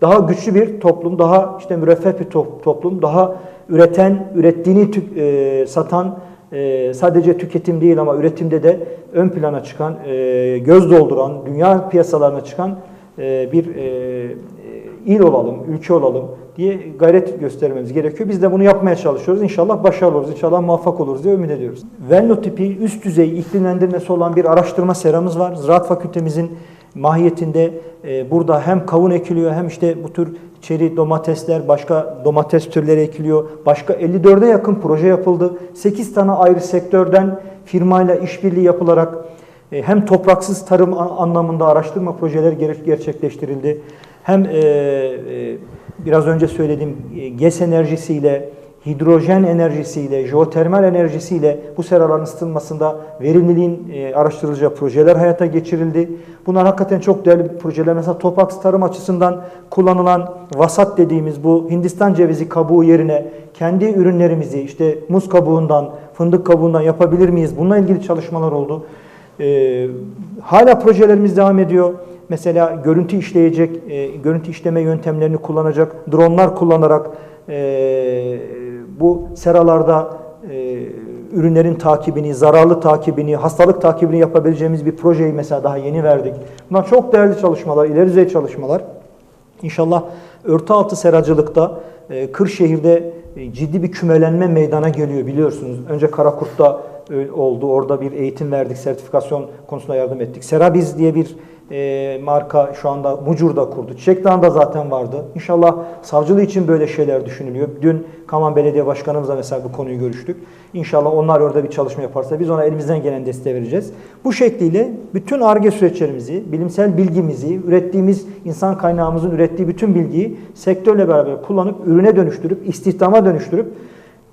daha güçlü bir toplum, daha işte müreffeh bir to- toplum, daha üreten, ürettiğini e, satan, e, sadece tüketim değil ama üretimde de ön plana çıkan, e, göz dolduran, dünya piyasalarına çıkan e, bir e, e, il olalım, ülke olalım diye gayret göstermemiz gerekiyor. Biz de bunu yapmaya çalışıyoruz. İnşallah başarılı oluruz, inşallah muvaffak oluruz diye ümit ediyoruz. Venlo tipi üst düzey iklimlendirmesi olan bir araştırma seramız var. Ziraat Fakültemizin mahiyetinde e, burada hem kavun ekiliyor hem işte bu tür çeri domatesler, başka domates türleri ekiliyor. Başka 54'e yakın proje yapıldı. 8 tane ayrı sektörden firmayla işbirliği yapılarak e, hem topraksız tarım anlamında araştırma projeleri ger- gerçekleştirildi. Hem e, e, biraz önce söylediğim e, GES enerjisiyle, hidrojen enerjisiyle, jeotermal enerjisiyle bu seraların ısıtılmasında verimliliğin e, araştırılacağı projeler hayata geçirildi. Bunlar hakikaten çok değerli projeler. Mesela topraksız tarım açısından kullanılan vasat dediğimiz bu Hindistan cevizi kabuğu yerine kendi ürünlerimizi işte muz kabuğundan, fındık kabuğundan yapabilir miyiz? Bununla ilgili çalışmalar oldu. Ee, hala projelerimiz devam ediyor. Mesela görüntü işleyecek, e, görüntü işleme yöntemlerini kullanacak, dronlar kullanarak e, bu seralarda e, ürünlerin takibini, zararlı takibini, hastalık takibini yapabileceğimiz bir projeyi mesela daha yeni verdik. Bunlar çok değerli çalışmalar, ileri düzey çalışmalar. İnşallah örtü altı seracılıkta e, Kırşehir'de e, ciddi bir kümelenme meydana geliyor biliyorsunuz. Önce Karakurt'ta e, oldu. Orada bir eğitim verdik, sertifikasyon konusunda yardım ettik. Serabiz diye bir e, marka şu anda Mucur'da kurdu. Çiçek Dağı'nda zaten vardı. İnşallah savcılığı için böyle şeyler düşünülüyor. Dün Kaman Belediye Başkanımızla mesela bu konuyu görüştük. İnşallah onlar orada bir çalışma yaparsa biz ona elimizden gelen desteği vereceğiz. Bu şekliyle bütün ARGE süreçlerimizi, bilimsel bilgimizi, ürettiğimiz insan kaynağımızın ürettiği bütün bilgiyi sektörle beraber kullanıp ürüne dönüştürüp, istihdama dönüştürüp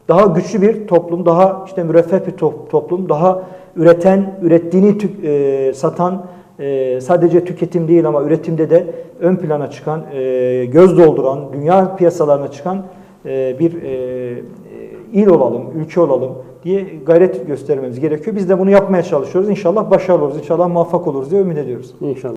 daha güçlü bir toplum, daha işte müreffeh bir to- toplum, daha üreten, ürettiğini e, satan, e, sadece tüketim değil ama üretimde de ön plana çıkan, e, göz dolduran, dünya piyasalarına çıkan e, bir e, il olalım, ülke olalım diye gayret göstermemiz gerekiyor. Biz de bunu yapmaya çalışıyoruz. İnşallah başarılı oluruz, inşallah muvaffak oluruz diye ümit ediyoruz. İnşallah.